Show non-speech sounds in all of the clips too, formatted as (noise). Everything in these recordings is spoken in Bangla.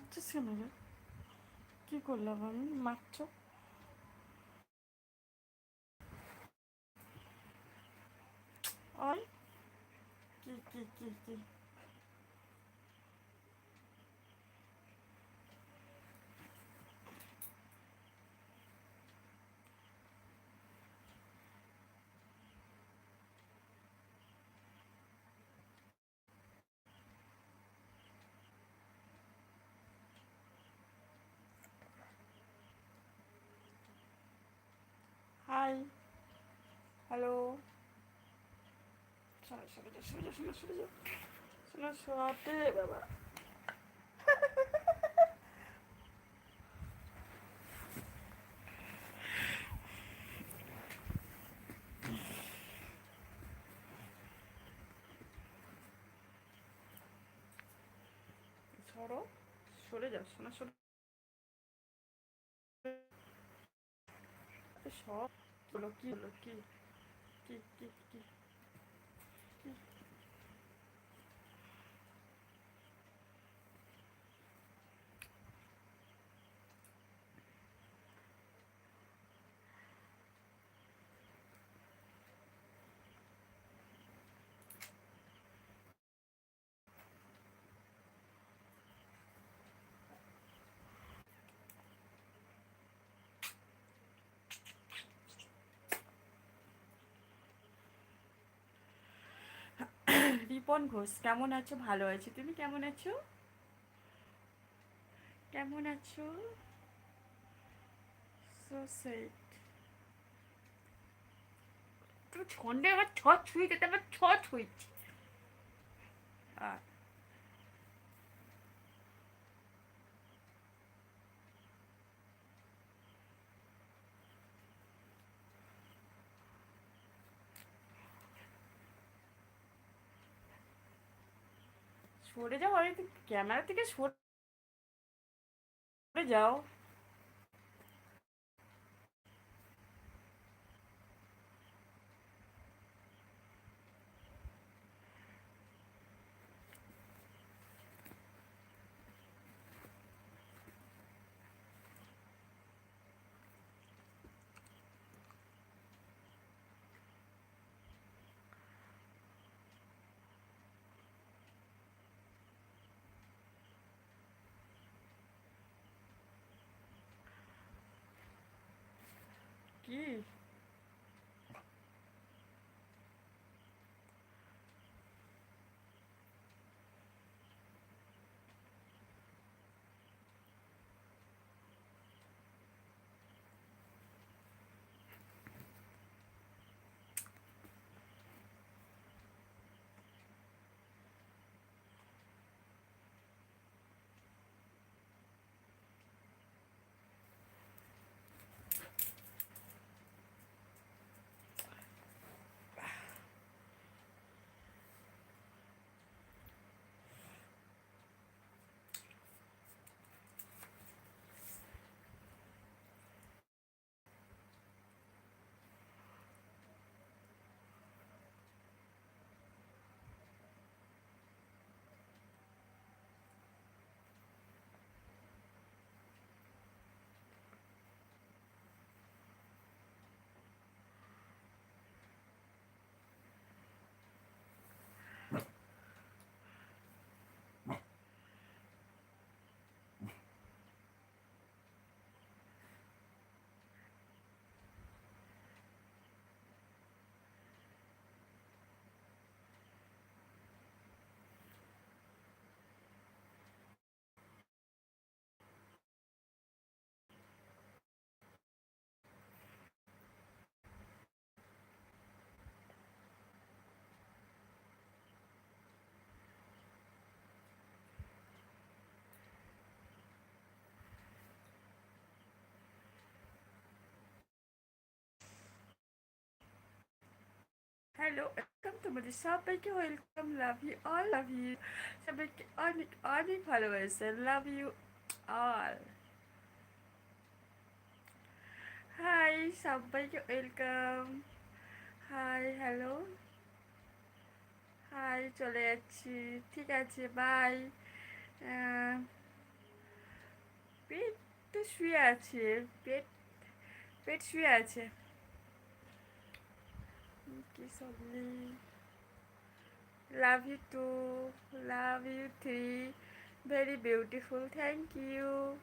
মারছিস কেন রে কি করলাম আমি? মারছ? ওই কি কি কি কি? হাই হ্যালো শোনো শোনো শোনো শোনো শোনো শোনো শোয়াতে বাবা। সরো, সরে যাও শোনা সরে সব হলো কি হলো কি কি কি কি কি রিপন ঘোষ, কেমন আছো? ভালো আছো। তুমি কেমন আছো? কেমন আছো? সো ছন্দে আমার ছ ছুঁই দিতে আমার ছ ছুঁইছি। আর সরে যাও ক্যামেরা থেকে সরে যাও। কি hello, welcome to Malaysia. Thank you, welcome, love you all, love you. so Sabiki anik anik followers, I love you all. Hi, sabiki welcome. Hi, hello. hi চলে যাচ্ছি ঠিক আছে বাই পেট তো শুয়ে আছে পেট পেট শুয়ে Thank you so much. Love you too. Love you three. Very beautiful. Thank you.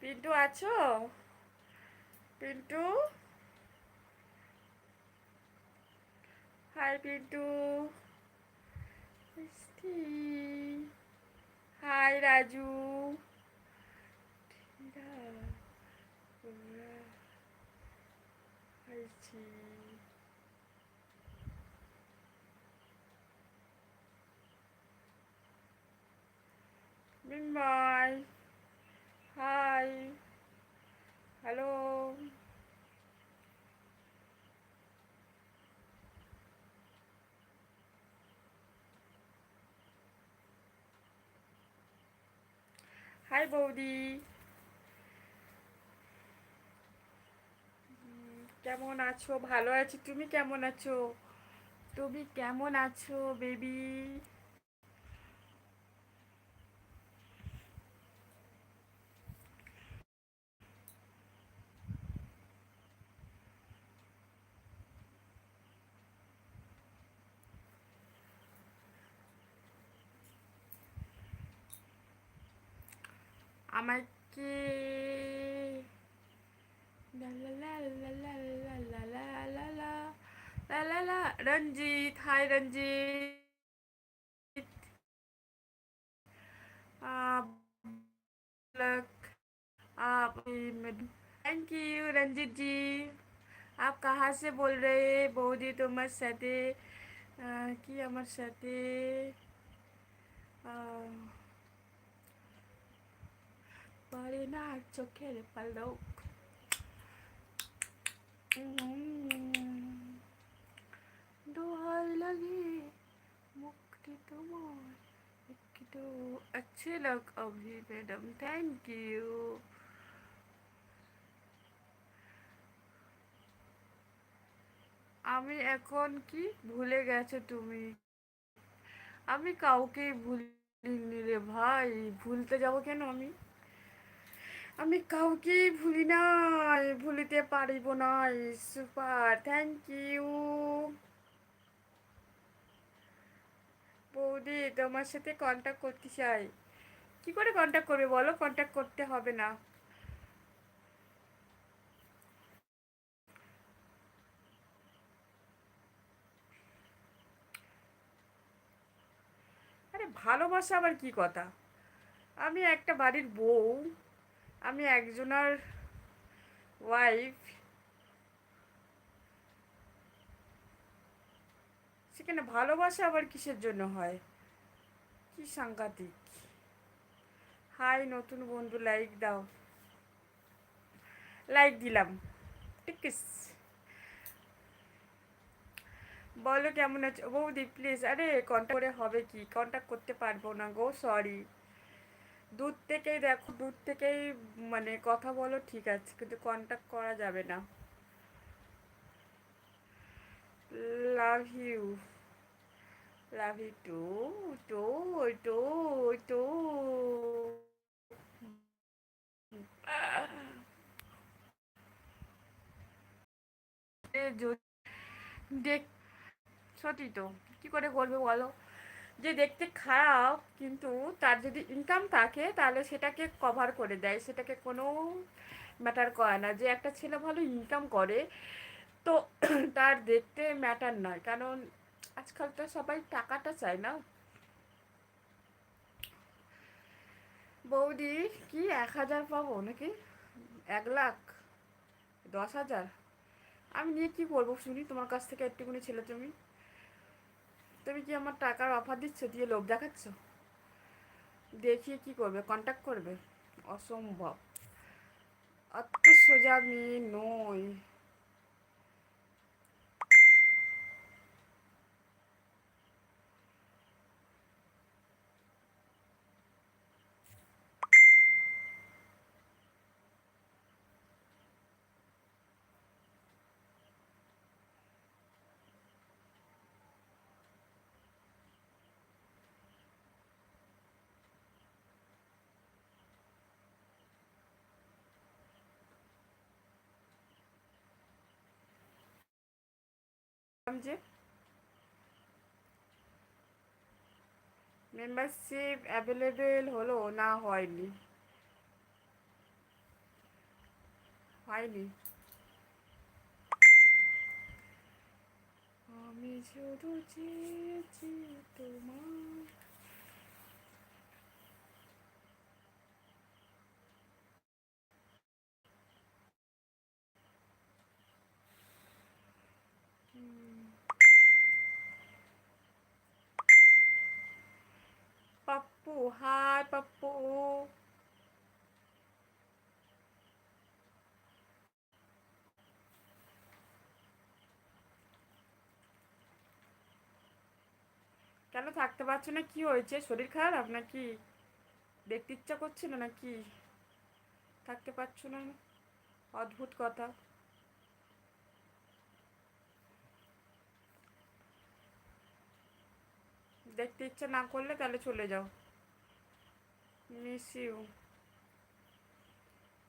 Pintu আছো? পিন্টু? হাই পিন্টু। হাই রাজু। ওরা, মিনময় হাই হ্যালো হাই বৌদি কেমন আছো? ভালো আছি। তুমি কেমন আছো? তুমি কেমন আছো বেবি আমাকে hi hi Ranjit thank you Ranjeet ji आप कहाँ से बोल रहे हैं बहुत ही तो मत सते कि अमर सते আহ, পড়ে না চোখের পালক উম, দোহাই লাগে মুক্তি তোমার একটু अच्छे लग अभी मैडम थैंक यू আমি এখন কি ভুলে গেছো তুমি আমি কাউকে ভুলিনি রে ভাই ভুলতে যাব কেন আমি আমি কাউকেই ভুলি নাই, ভুলিতে পারিব নাই, সুপার থ্যাংক ইউ বৌদি, তোমার সাথে কন্ট্যাক্ট করতে চাই। কি করে কন্ট্যাক্ট করবে বলো? কন্ট্যাক্ট করতে হবে না। আরে ভালোবাসা আবার কি কথা? আমি একটা বাড়ির বউ আমি একজনার ওয়াইফ সেখানে ভালোবাসা আবার কিসের জন্য হয়? কি সাংঘাতিক। হাই, নতুন বন্ধু লাইক দাও। লাইক দিলাম। ঠিক বলো কেমন আছো? বৌদি প্লিজ আরে কন্ট্যাক্ট করে হবে কি? কন্ট্যাক্ট করতে পারব না গো সরি দূর থেকেই দেখো, দূর থেকেই মানে কথা বলো, ঠিক আছে। কিন্তু কন্ট্যাক্ট করা যাবে না। Love you love you too too too too দেখ, সত্যি তো, কী করে করবে বলো? যে দেখতে খারাপ, কিন্তু তার যদি ইনকাম থাকে, তাহলে সেটাকে কভার করে দেয়। সেটাকে কোনো ম্যাটার করে না। যে একটা ছেলে ভালো ইনকাম করে, তো (clears throat) তার দেখতে ম্যাটার নয়। কারণ আজকাল তো সবাই টাকাটা চায় না। বৌদি, কি এক হাজার পাবো নাকি? এক লাখ? দশ হাজার? আমি নিয়ে কি করব শুনি? তোমার কাছ থেকে একটুকুনি ছেলে তুমি তুমি কি আমার টাকার অফার দিচ্ছ? দিয়ে লোভ দেখাচ্ছ? দেখিয়ে কি করবে? কন্ট্যাক্ট করবে? অসম্ভব। অত সোজা মেয়ে নই। যে মেম্বারশিপ অ্যাভেলেবেল হলো না হয়নি? হয়নি? আমি শুধু চেয়েছি তোমার হাই পাপ্পু কেন থাকতে পারছ না? কি হয়েছে? শরীর খারাপ নাকি? দেখতে ইচ্ছা করছে না নাকি? থাকতে পারছ না? অদ্ভুত কথা। দেখতে ইচ্ছা না করলে তাহলে চলে যাও। Miss you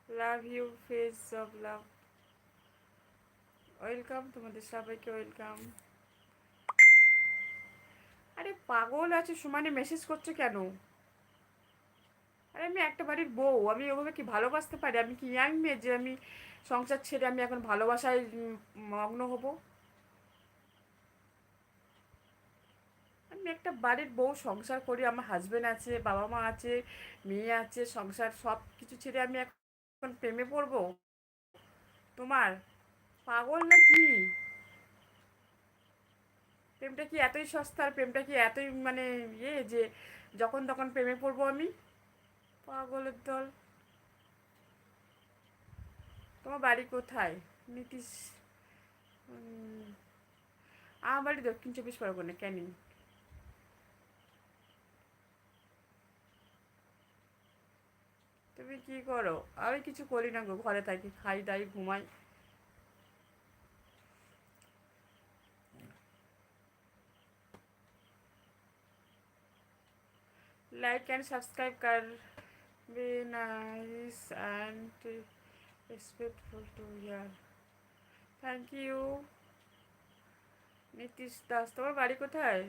love you face of love welcome তোমাদের সবাইকে ওয়েলকাম আরে পাগল আছে, সমানে মেসেজ করছ কেন? আরে আমি একটা বাড়ির বউ, আমি ওভাবে কি ভালোবাসতে পারি? আমি কি ইয়াং মেয়ে যে আমি সংসার ছেড়ে আমি এখন ভালোবাসায় মগ্ন হব? আমি একটা বাড়ির বউ সংসার করি, আমার হাজব্যান্ড আছে বাবা মা আছে, মেয়ে আছে, সংসার সব কিছু ছেড়ে আমি এখন প্রেমে পড়ব? তোমার পাগল না কি প্রেমটা কি এতই সস্তা আর প্রেমটা কি এতই মানে ইয়ে যে যখন তখন প্রেমে পড়ব আমি? পাগলের দল। তোমার বাড়ি কোথায়? নীতিশ আমার বাড়ি দক্ষিণ চব্বিশ পরগনা, ক্যানিং। তুমি কি করো? আমি কিছু করি না গো, ঘরে থাকি, খাই দাই, ঘুমাই। লাইক অ্যান্ড সাবস্ক্রাইব কর be nice and respectful to year thank you Nitish Das তোমার বাড়ি কোথায়?